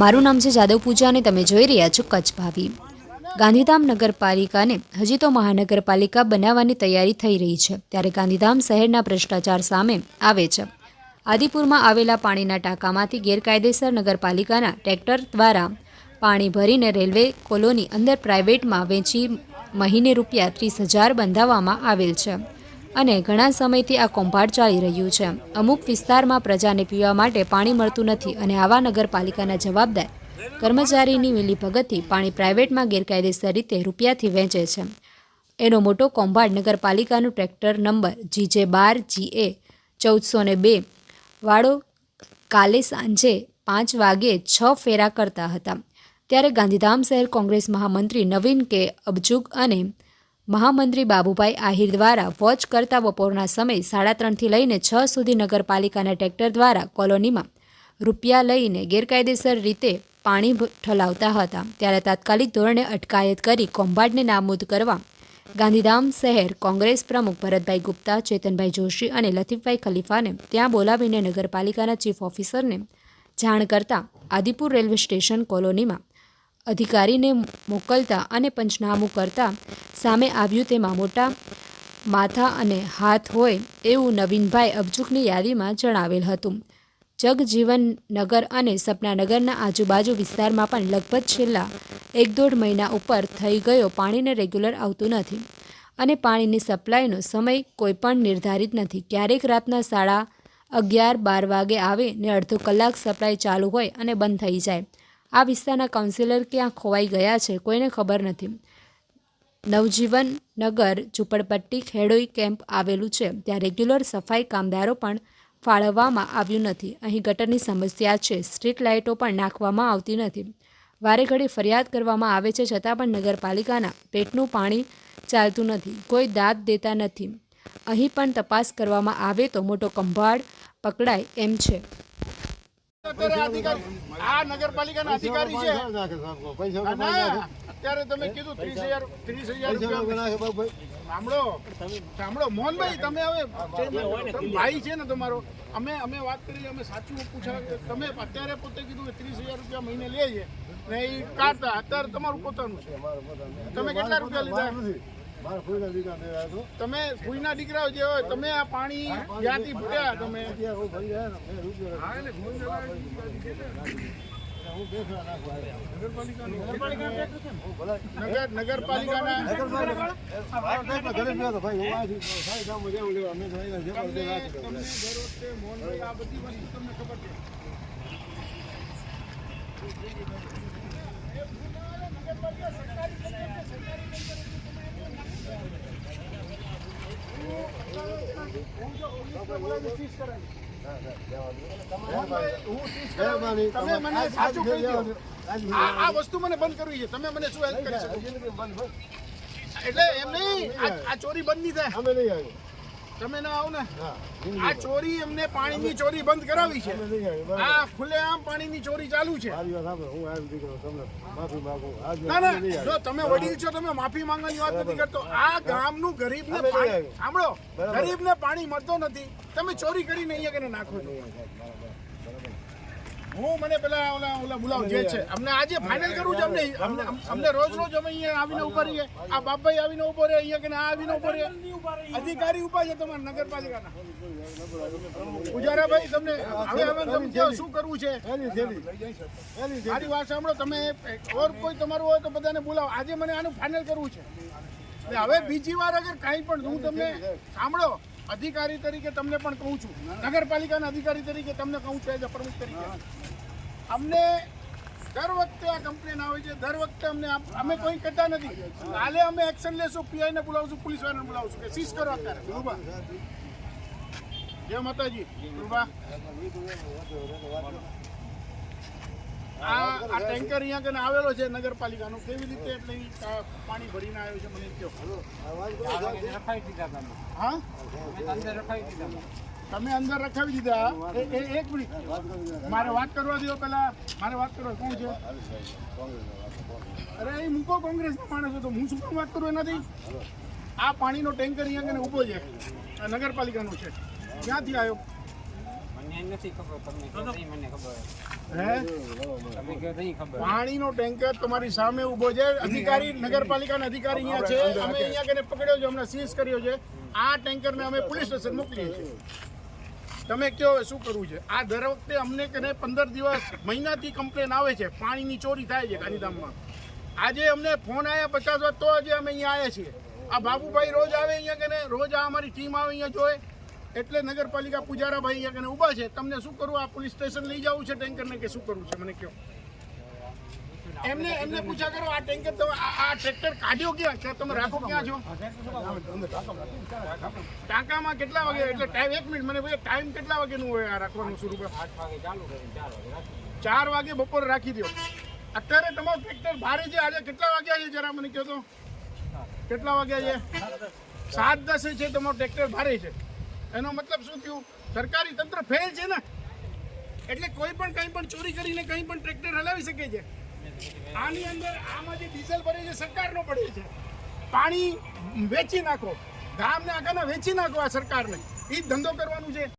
મારું નામ છે જાદવ પૂજા અને તમે જોઈ રહ્યા છો કચ્છ ભાવી. ગાંધીધામ નગરપાલિકાને હજી તો મહાનગરપાલિકા બનાવવાની તૈયારી થઈ રહી છે. ત્યારે ગાંધીધામ શહેરના ભ્રષ્ટાચાર સામે આવે છે. આદિપુરમાં આવેલા પાણીના ટાંકામાંથી ગેરકાયદેસર નગરપાલિકાના ટ્રેક્ટર દ્વારા પાણી ભરીને રેલવે કોલોની અંદર પ્રાઇવેટમાં વેચી મહિને રૂપિયા ત્રીસ હજાર બંધાવવામાં આવેલ છે. અને ઘણા સમયથી આ કૌભાંડ ચાલી રહ્યું છે. અમુક વિસ્તારમાં પ્રજાને પીવા માટે પાણી મળતું નથી અને આવા નગરપાલિકાના જવાબદાર કર્મચારીની મિલીભગતથી પાણી પ્રાઇવેટમાં ગેરકાયદેસર રીતે રૂપિયાથી વેચે છે. એનો મોટો કૌભાંડ નગરપાલિકાનું ટ્રેક્ટર નંબર જીજે બાર જીએ ચૌદસો ને બે વાળો કાલે સાંજે પાંચ વાગે છ ફેરા કરતા હતા. ત્યારે ગાંધીધામ શહેર કોંગ્રેસ મહામંત્રી નવીન કે અબજુગ અને મહામંત્રી બાબુભાઈ આહિર દ્વારા વોચ કરતા બપોરના સમય સાડા ત્રણથી લઈને છ સુધી નગરપાલિકાના ટ્રેક્ટર દ્વારા કોલોનીમાં રૂપિયા લઈને ગેરકાયદેસર રીતે પાણી ઠલાવતા હતા. ત્યારે તાત્કાલિક ધોરણે અટકાયત કરી કૌભાંડને નામૂદ કરવા ગાંધીધામ શહેર કોંગ્રેસ પ્રમુખ ભરતભાઈ ગુપ્તા, ચેતનભાઈ જોશી અને લતીફભાઈ ખલીફાને ત્યાં બોલાવીને નગરપાલિકાના ચીફ ઓફિસરને જાણ કરતા આદિપુર રેલવે સ્ટેશન કોલોનીમાં અધિકારીને મોકલતા અને પંચનામું કરતા સામે આવ્યું તેમાં મોટા માથા અને હાથ હોય એવું નવીનભાઈ અબજુકની યાદીમાં જણાવેલ હતું. જગજીવન નગર અને સપનાનગરના આજુબાજુ વિસ્તારમાં પણ લગભગ છેલ્લા એક દોઢ મહિના ઉપર થઈ ગયો પાણીને રેગ્યુલર આવતું નથી અને પાણીની સપ્લાયનો સમય કોઈ પણ નિર્ધારિત નથી. ક્યારેક રાતના સાડા અગિયાર બાર વાગે આવે ને અડધો કલાક સપ્લાય ચાલુ હોય અને બંધ થઈ જાય. આ વિસ્તારના કાઉન્સિલર ક્યાં ખોવાઈ ગયા છે કોઈને ખબર નથી. નવજીવન નગર ઝૂંપડપટ્ટી ખેડોઈ કેમ્પ આવેલું છે. ત્યાં રેગ્યુલર સફાઈ કામદારો પણ ફાળવવામાં આવ્યું નથી. અહીં ગટરની સમસ્યા છે. સ્ટ્રીટ લાઇટો પણ નાખવામાં આવતી નથી. વારે ઘડી ફરિયાદ કરવામાં આવે છે છતાં પણ નગરપાલિકાના પેટનું પાણી ચાલતું નથી. કોઈ દાદ દેતા નથી. અહીં પણ તપાસ કરવામાં આવે તો મોટો કંભાળ પકડાય એમ છે. આ નગરપાલિકાના અધિકારી છે. ના, ના, અત્યારે તમે કીધું ત્રીસ હજાર ત્રીસ હજાર સાંભળો સાંભળો મોહનભાઈ તમે હવે ભાઈ છે ને તમારો અમે અમે વાત કરી અમે સાચું પૂછા તમે અત્યારે પોતે કીધું કે ત્રીસ હજાર રૂપિયા મહિને લે છે. ને એ કાઢતા અત્યારે તમારું પોતાનું છે. તમે કેટલા રૂપિયા લીધા? તમે ભૂઈના દીકરાઓ જે હોય તમે આ પાણી જ્યાંથી ભર્યા તમે? નગર નગરપાલિકાના તમને તમને દર વખતે મોહનભાઈ આ વસ્તુ મને બંધ કરવી છે. તમે મને શું હેલ્પ કરી શકો? એટલે એમ નહીં આ- ચોરી બંધ નહીં થાય. તમે ના આવો ને. આ ચોરી એમને પાણીની ચોરી બંધ કરાવી છે. આ ખુલ્લે આમ પાણીની ચોરી ચાલુ છે. ના ના જો તમે વડીલ છો તમે માફી માંગવાની વાત નથી કરતો. આ ગામનું ગરીબને પાણી સાંભળો ગરીબને પાણી મળતો નથી. તમે ચોરી કરીને અહીંયા કરીને નાખો છો? હું મને પેલા ઓલા ઓલા બોલાવ જે છે. અમને આજે ફાઇનલ કરવું છે અમને. અમને રોજ રોજ અમે અહીંયા આવીને ઊભા રહીએ. આ બાપભાઈ આવીને ઊભો રહે અહીંયા કે આ આવીને ઊભો રહે. અધિકારી ઊભા છે તમારા નગરપાલિકાના. પુજારાભાઈ તમને હવે હવે તમે શું કરવું છે? મારી વાત સાંભળો તમે ઓર કોઈ તમારું હોય તો બધાને બોલાવો. આજે મને આનું ફાઇનલ કરવું છે. હવે બીજી વાર અગર કાંઈ પણ હું તમને સાંભળો અધિકારી તરીકે તમને પણ કહું છું. નગરપાલિકાના અધિકારી તરીકે તમને કહું છું એઝ અ પ્રમુખ તરીકે. અમને દર વખતે આ કમ્પ્લેન આવે છે. દર વખતે અમને આપ- અમે કોઈ કહેતા નથી. કાલે અમે એક્શન લેશું પીઆઈને બોલાવશું પોલીસ વાળાને બોલાવશું કે સીઝ કરો અત્યારે. જય માતાજી. ધ્રુવા આ આ ટેન્કર અહીંયા કને આવેલો છે નગરપાલિકાનો. કેવી રીતે એટલે પાણી ભરીને આવ્યો છે મને કહો. હા? તમે અંદર રખાવી દીધા. એક મિનિટ. મારે વાત કરવા દો પેલા મારે વાત કરવા કોણ છે? અરે, એ મૂકો કોંગ્રેસના માણસો તો. હું શું પણ વાત કરું એનાથી? આ પાણીનો ટેન્કર અહીંયા ઊભો છે. નગરપાલિકાનો છે. ક્યાંથી આવ્યો? પાણીનો ટેન્કર તમારી સામે ઊભો છે. અધિકારી નગરપાલિકાના અધિકારી અહીંયા છે. અમે અહીંયા કને પકડ્યો છે હમણાં સીઝ કર્યો છે. આ ટેન્કરને અમે પોલીસ સ્ટેશન મોકલીએ છીએ. તમે કહો હવે શું કરવું છે? આ દર વખતે અમને કને પંદર દિવસ મહિનાથી કમ્પ્લેન આવે છે. પાણીની ચોરી થાય છે ગાંધીધામમાં. આજે અમને ફોન આવ્યા પચાસ વાર તો આજે અમે અહીંયા આવ્યા છીએ. આ બાબુભાઈ રોજ આવે અહીંયા કને રોજ આ અમારી ટીમ આવે અહીંયા જોઈ એટલે નગરપાલિકા પૂજારાભાઈ અહીંયા ઊભા છે. તમને શું કરવું આ પોલીસ સ્ટેશન લઈ જવું છે ટેન્કરને કે શું કરવું છે? મને કહો. એમને એમને પૂછા કરો, આ ટેન્કર તમે આ ટ્રેક્ટર કાઢ્યો ક્યાં? કે તમે રાખો ક્યાં છો? ટાંકામાં કેટલા વાગે? એટલે ટાઈમ એક મિનિટ, મને ભાઈ ટાઈમ કેટલા વાગેનું હોય આ રાખવાનું શરૂ કરો ચાર વાગે બપોરે રાખી દો અત્યારે તમારું ટ્રેક્ટર ભારે છે. આજે કેટલા વાગ્યા છે જરા મને કહો તો? કેટલા વાગ્યા છે સાત દસે છે, તમારું ટ્રેક્ટર ભારે છે. એનો મતલબ શું થયું? સરકારી તંત્ર ફેલ છે ને? એટલે કોઈ પણ કંઈ પણ ચોરી કરીને કંઈ પણ ટ્રેક્ટર હલાવી શકે છે. આની અંદર આમાં જે ડીઝલ ભરે છે, સરકારનો પડે છે. પાણી વેચી નાખો. ગામને આખાને વેચી નાખો આ સરકારને. એ ધંધો કરવાનું છે.